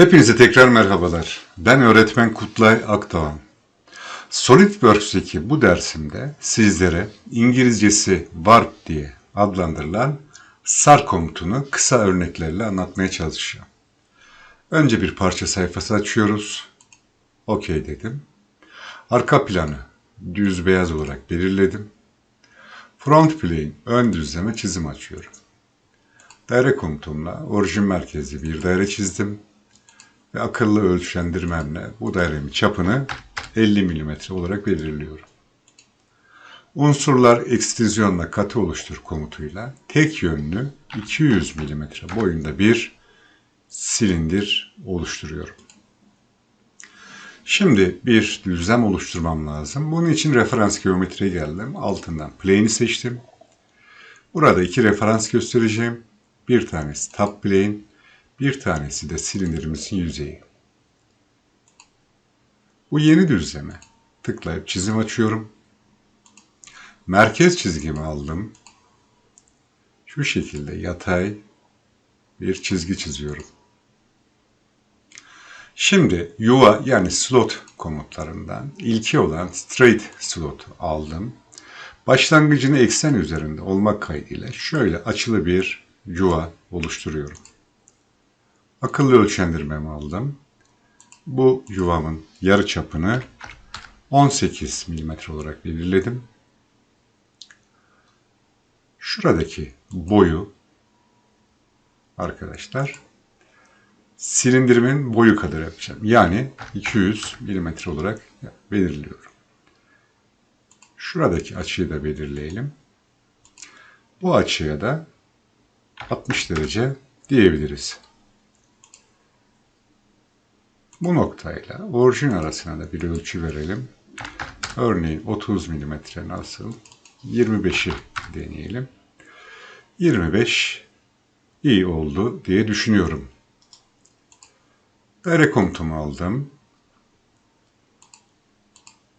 Hepinize tekrar merhabalar. Ben öğretmen Kutlay Akdoğan. SolidWorks'teki bu dersimde sizlere İngilizcesi warp diye adlandırılan SAR komutunu kısa örneklerle anlatmaya çalışacağım. Önce bir parça sayfası açıyoruz. OK dedim. Arka planı düz beyaz olarak belirledim. Front plane ön düzleme çizim açıyorum. Daire komutumla orijin merkezli bir daire çizdim ve akıllı ölçendirmemle bu dairemin çapını 50 mm olarak belirliyorum. Unsurlar ekstrizyonla katı oluştur komutuyla tek yönlü 200 mm boyunda bir silindir oluşturuyorum. Şimdi bir düzlem oluşturmam lazım. Bunun için referans geometriye geldim. Altından plane'i seçtim. Burada iki referans göstereceğim. Bir tanesi top plane, bir tanesi de silindirimizin yüzeyi. Bu yeni düzleme. Tıklayıp çizim açıyorum. Merkez çizgimi aldım. Şu şekilde yatay bir çizgi çiziyorum. Şimdi yuva yani slot komutlarından ilki olan straight slot aldım. Başlangıcını eksen üzerinde olmak kaydıyla şöyle açılı bir yuva oluşturuyorum. Akıllı ölçendirmemi aldım. Bu yuvamın yarı çapını 18 mm olarak belirledim. Şuradaki boyu arkadaşlar silindirimin boyu kadar yapacağım. Yani 200 mm olarak belirliyorum. Şuradaki açıyı da belirleyelim. Bu açıya da 60 derece diyebiliriz. Bu noktayla orijin arasına da bir ölçü verelim. Örneğin 30 mm nasıl? 25'i deneyelim. 25 iyi oldu diye düşünüyorum. Daire komutumu aldım.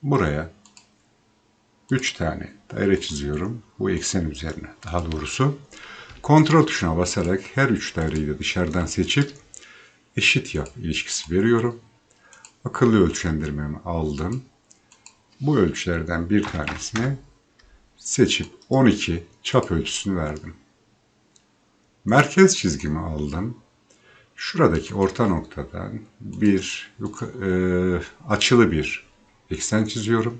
Buraya 3 tane daire çiziyorum. Bu eksen üzerine daha doğrusu. Kontrol tuşuna basarak her 3 daireyi de dışarıdan seçip eşit yap ilişkisi veriyorum. Akıllı ölçendirmemi aldım. Bu ölçülerden bir tanesini seçip 12 çap ölçüsünü verdim. Merkez çizgimi aldım. Şuradaki orta noktadan bir e, açılı bir eksen çiziyorum.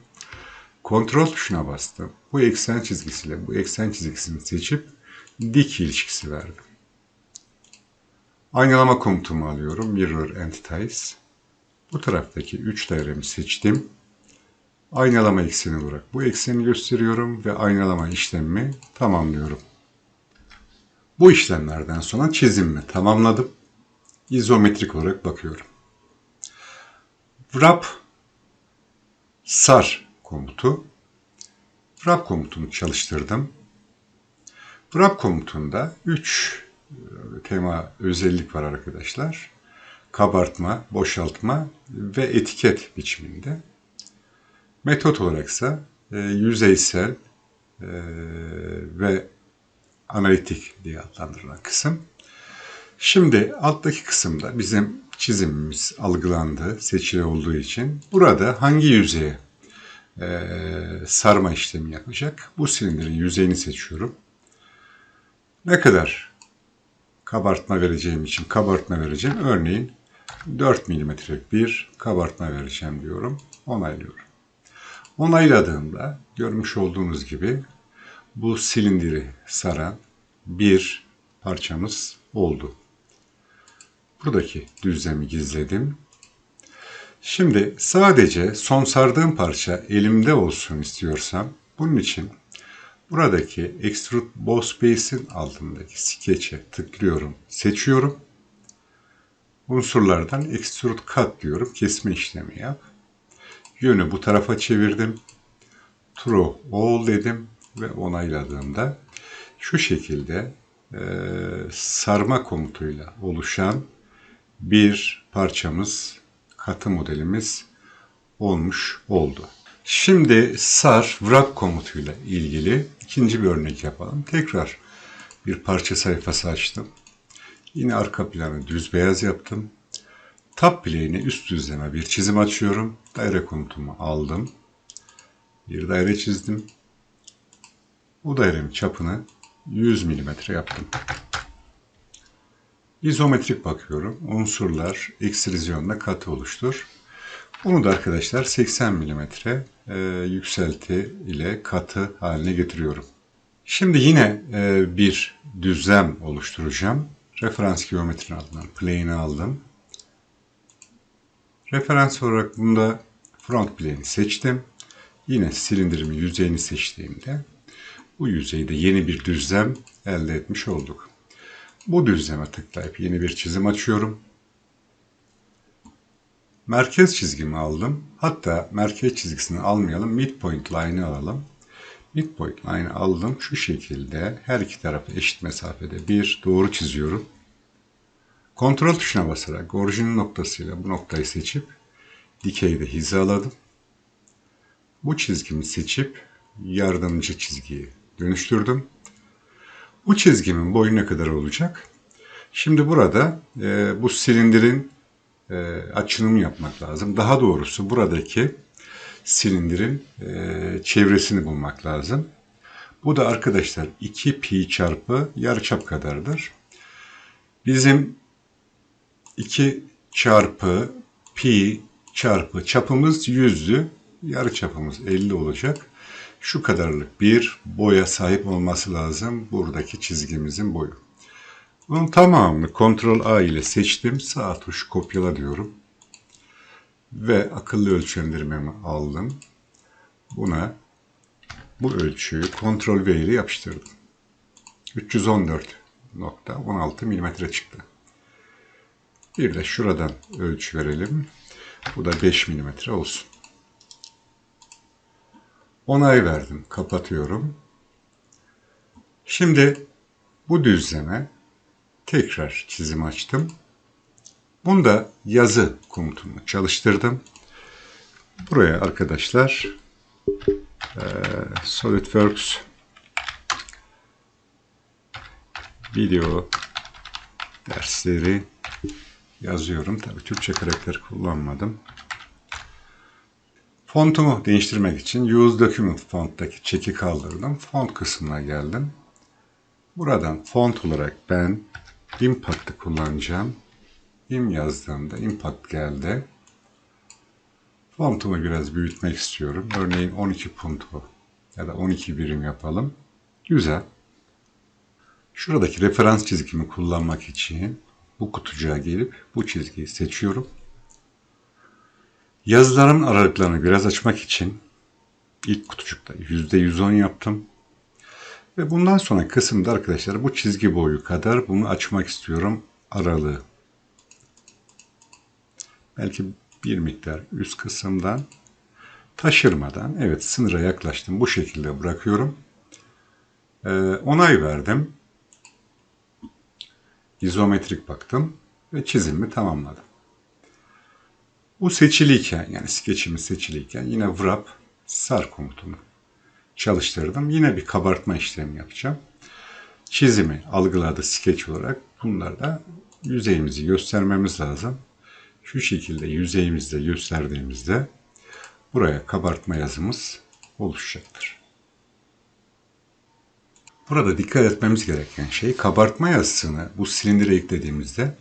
Kontrol tuşuna bastım. Bu eksen çizgisiyle bu eksen çizgisini seçip dik ilişkisi verdim. Aynalama komutumu alıyorum. Mirror Entities. Bu taraftaki 3 dairemi seçtim. Aynalama ekseni olarak bu ekseni gösteriyorum ve aynalama işlemimi tamamlıyorum. Bu işlemlerden sonra çizimimi tamamladım. İzometrik olarak bakıyorum. Wrap sar komutu. Wrap komutunu çalıştırdım. Wrap komutunda 3 tema özellik var arkadaşlar. Kabartma, boşaltma ve etiket biçiminde. Metot olaraksa e, yüzeysel e, ve analitik diye adlandırılan kısım. Şimdi alttaki kısımda bizim çizimimiz algılandı, seçili olduğu için burada hangi yüzeye e, sarma işlemi yapacak? Bu silindirin yüzeyini seçiyorum. Ne kadar kabartma vereceğim için kabartma vereceğim. Örneğin 4 milimetrelik bir kabartma vereceğim diyorum. Onaylıyorum. Onayladığımda görmüş olduğunuz gibi bu silindiri saran bir parçamız oldu. Buradaki düzlemi gizledim. Şimdi sadece son sardığım parça elimde olsun istiyorsam bunun için buradaki Extrude Bow Space'in altındaki skeçe tıklıyorum, seçiyorum. Unsurlardan Extrude Cut diyorum, kesme işlemi yap. Yönü bu tarafa çevirdim. True All dedim ve onayladığımda şu şekilde e, sarma komutuyla oluşan bir parçamız, katı modelimiz olmuş oldu. Şimdi sar wrap komutuyla ilgili ikinci bir örnek yapalım. Tekrar bir parça sayfası açtım. Yine arka planı düz beyaz yaptım. Top plane'e üst düzleme bir çizim açıyorum. Daire komutumu aldım. Bir daire çizdim. Bu dairenin çapını 100 mm yaptım. İzometrik bakıyorum. Unsurlar ekstrizyonla katı oluştur. Bunu da arkadaşlar 80 mm e, yükselti ile katı haline getiriyorum. Şimdi yine e, bir düzlem oluşturacağım. Referans geometrini aldım. Plane'i aldım. Referans olarak bunda front plane'i seçtim. Yine silindirimin yüzeyini seçtiğimde bu yüzeyde yeni bir düzlem elde etmiş olduk. Bu düzleme tıklayıp yeni bir çizim açıyorum. Merkez çizgimi aldım. Hatta merkez çizgisini almayalım. Midpoint line'ı alalım. Midpoint line'ı aldım. Şu şekilde her iki tarafı eşit mesafede bir doğru çiziyorum. Kontrol tuşuna basarak orijinin noktasıyla bu noktayı seçip dikeyde hizaladım. Bu çizgimi seçip yardımcı çizgiyi dönüştürdüm. Bu çizgimin boyu ne kadar olacak? Şimdi burada e, bu silindirin e, açınımı yapmak lazım. Daha doğrusu buradaki silindirin e, çevresini bulmak lazım. Bu da arkadaşlar 2 pi çarpı yarıçap kadardır. Bizim 2 çarpı pi çarpı çapımız 100'dü. Yarı çapımız 50 olacak. Şu kadarlık bir boya sahip olması lazım buradaki çizgimizin boyu. Bunun tamamını Ctrl A ile seçtim. Sağ tuş kopyala diyorum. Ve akıllı ölçendirmemi aldım. Buna bu ölçüyü Ctrl V ile yapıştırdım. 314.16 mm çıktı. Bir de şuradan ölçü verelim. Bu da 5 mm olsun. Onay verdim. Kapatıyorum. Şimdi bu düzleme tekrar çizim açtım. Bunda yazı komutunu çalıştırdım. Buraya arkadaşlar e, SolidWorks video dersleri yazıyorum. Tabii Türkçe karakter kullanmadım. Fontumu değiştirmek için Use Document Font'taki çeki kaldırdım. Font kısmına geldim. Buradan font olarak ben Impact'ı kullanacağım. Im yazdığımda Impact geldi. Fontumu biraz büyütmek istiyorum. Örneğin 12 punto ya da 12 birim yapalım. Güzel. Şuradaki referans çizgimi kullanmak için bu kutucuğa gelip bu çizgiyi seçiyorum. Yazılarımın aralıklarını biraz açmak için ilk kutucukta %110 yaptım. Ve bundan sonra kısımda arkadaşlar bu çizgi boyu kadar bunu açmak istiyorum aralığı. Belki bir miktar üst kısımdan taşırmadan evet sınıra yaklaştım. Bu şekilde bırakıyorum. Ee, onay verdim. İzometrik baktım ve çizimi tamamladım. Bu seçiliyken yani skeçimiz seçiliyken yine wrap sar komutunu çalıştırdım. Yine bir kabartma işlemi yapacağım. Çizimi algıladı skeç olarak. Bunlar da yüzeyimizi göstermemiz lazım. Şu şekilde yüzeyimizde gösterdiğimizde buraya kabartma yazımız oluşacaktır. Burada dikkat etmemiz gereken şey kabartma yazısını bu silindire eklediğimizde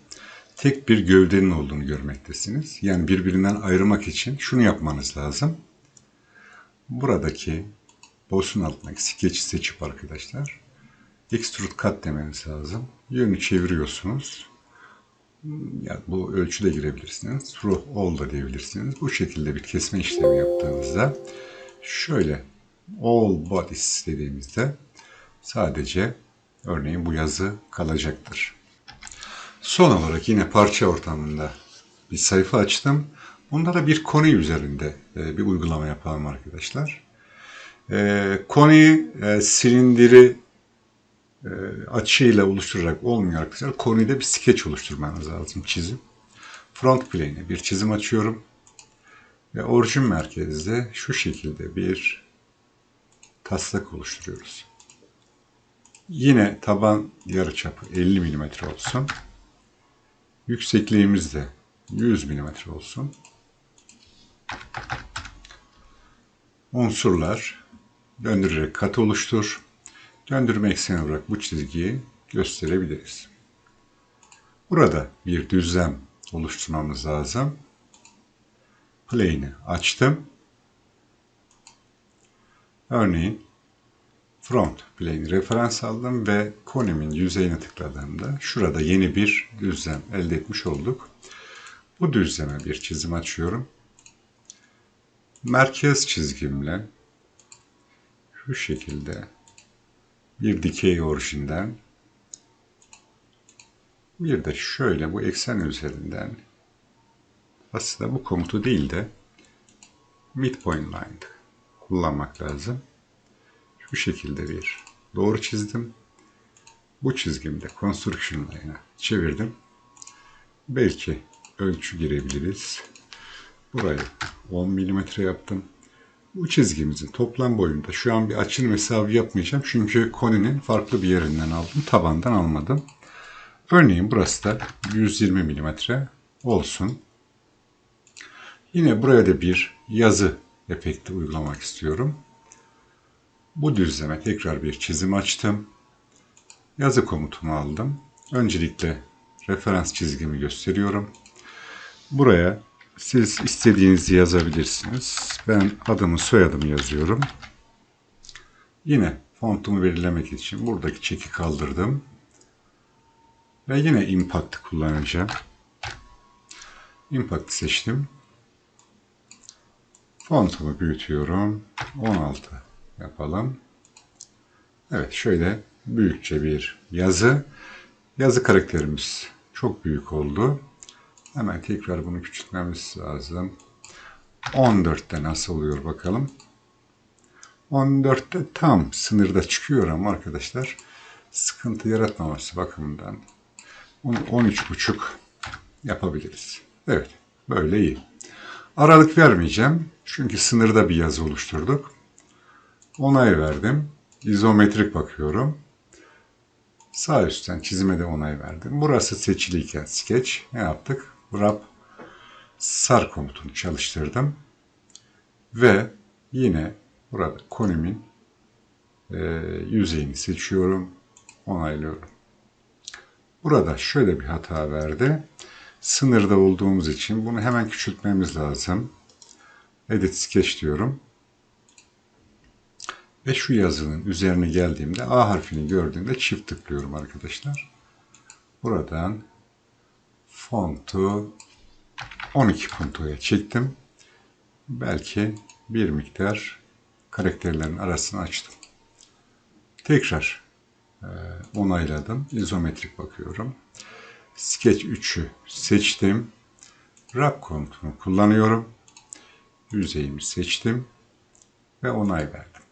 tek bir gövdenin olduğunu görmektesiniz. Yani birbirinden ayırmak için şunu yapmanız lazım. Buradaki boss'un altındaki skeç'i seçip arkadaşlar extrude cut demeniz lazım. Yönü çeviriyorsunuz. Ya bu ölçüde girebilirsiniz. Through all da diyebilirsiniz. Bu şekilde bir kesme işlemi yaptığınızda şöyle all bodies dediğimizde sadece örneğin bu yazı kalacaktır. Son olarak yine parça ortamında bir sayfa açtım. Bunda da bir konu üzerinde e, bir uygulama yapalım arkadaşlar. E, konuyu e, silindiri e, açıyla oluşturarak olmuyor arkadaşlar. Konuda bir skeç oluşturmanız lazım çizim. Front plane'e bir çizim açıyorum. Ve orijin merkezde şu şekilde bir taslak oluşturuyoruz. Yine taban yarıçapı 50 mm olsun. Yüksekliğimiz de 100 mm olsun. Unsurlar döndürerek kat oluştur. Döndürme ekseni olarak bu çizgiyi gösterebiliriz. Burada bir düzlem oluşturmamız lazım. Plane'i açtım. Örneğin front plane'i referans aldım ve konemin yüzeyine tıkladığımda şurada yeni bir düzlem elde etmiş olduk. Bu düzleme bir çizim açıyorum. Merkez çizgimle şu şekilde bir dikey orijinden bir de şöyle bu eksen üzerinden aslında bu komutu değil de midpoint line kullanmak lazım. Şu şekilde bir doğru çizdim. Bu çizgimde construction line'a çevirdim. Belki ölçü girebiliriz. Burayı 10 mm yaptım. Bu çizgimizin toplam boyunda şu an bir açının hesabı yapmayacağım. Çünkü koninin farklı bir yerinden aldım. Tabandan almadım. Örneğin burası da 120 mm olsun. Yine buraya da bir yazı efekti uygulamak istiyorum. Bu düzleme tekrar bir çizim açtım. Yazı komutumu aldım. Öncelikle referans çizgimi gösteriyorum. Buraya siz istediğinizi yazabilirsiniz. Ben adımı soyadımı yazıyorum. Yine fontumu belirlemek için buradaki çeki kaldırdım. Ve yine impact kullanacağım. Impact seçtim. Fontumu büyütüyorum. 16 yapalım. Evet şöyle büyükçe bir yazı. Yazı karakterimiz çok büyük oldu. Hemen tekrar bunu küçültmemiz lazım. 14'te nasıl oluyor bakalım. 14'te tam sınırda çıkıyor ama arkadaşlar sıkıntı yaratmaması bakımından onu 13.5 yapabiliriz. Evet böyle iyi. Aralık vermeyeceğim. Çünkü sınırda bir yazı oluşturduk. Onay verdim. İzometrik bakıyorum. Sağ üstten çizime de onay verdim. Burası seçiliyken sketch ne yaptık? Wrap sar komutunu çalıştırdım. Ve yine burada konumun e, yüzeyini seçiyorum. Onaylıyorum. Burada şöyle bir hata verdi. Sınırda olduğumuz için bunu hemen küçültmemiz lazım. Edit Sketch diyorum. Ve şu yazının üzerine geldiğimde A harfini gördüğümde çift tıklıyorum arkadaşlar. Buradan fontu 12 puntoya çektim. Belki bir miktar karakterlerin arasını açtım. Tekrar e, onayladım. İzometrik bakıyorum. Sketch 3'ü seçtim. Wrap komutunu kullanıyorum. Yüzeyimi seçtim ve onay verdim.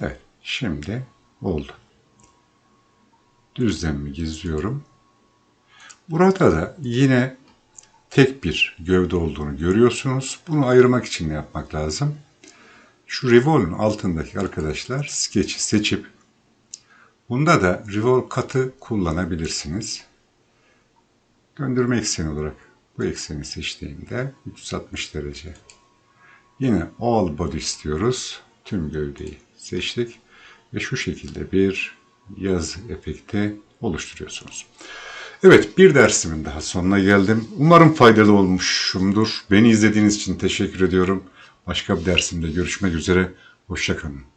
Evet, şimdi oldu. Düzlemimi gizliyorum. Burada da yine tek bir gövde olduğunu görüyorsunuz. Bunu ayırmak için ne yapmak lazım? Şu Revolve'un altındaki arkadaşlar Sketch'i seçip bunda da Revolve katı kullanabilirsiniz. Döndürme ekseni olarak bu ekseni seçtiğimde 360 derece. Yine All Body istiyoruz. Tüm gövdeyi seçtik ve şu şekilde bir yaz efekti oluşturuyorsunuz. Evet bir dersimin daha sonuna geldim. Umarım faydalı olmuşumdur. Beni izlediğiniz için teşekkür ediyorum. Başka bir dersimde görüşmek üzere. Hoşçakalın.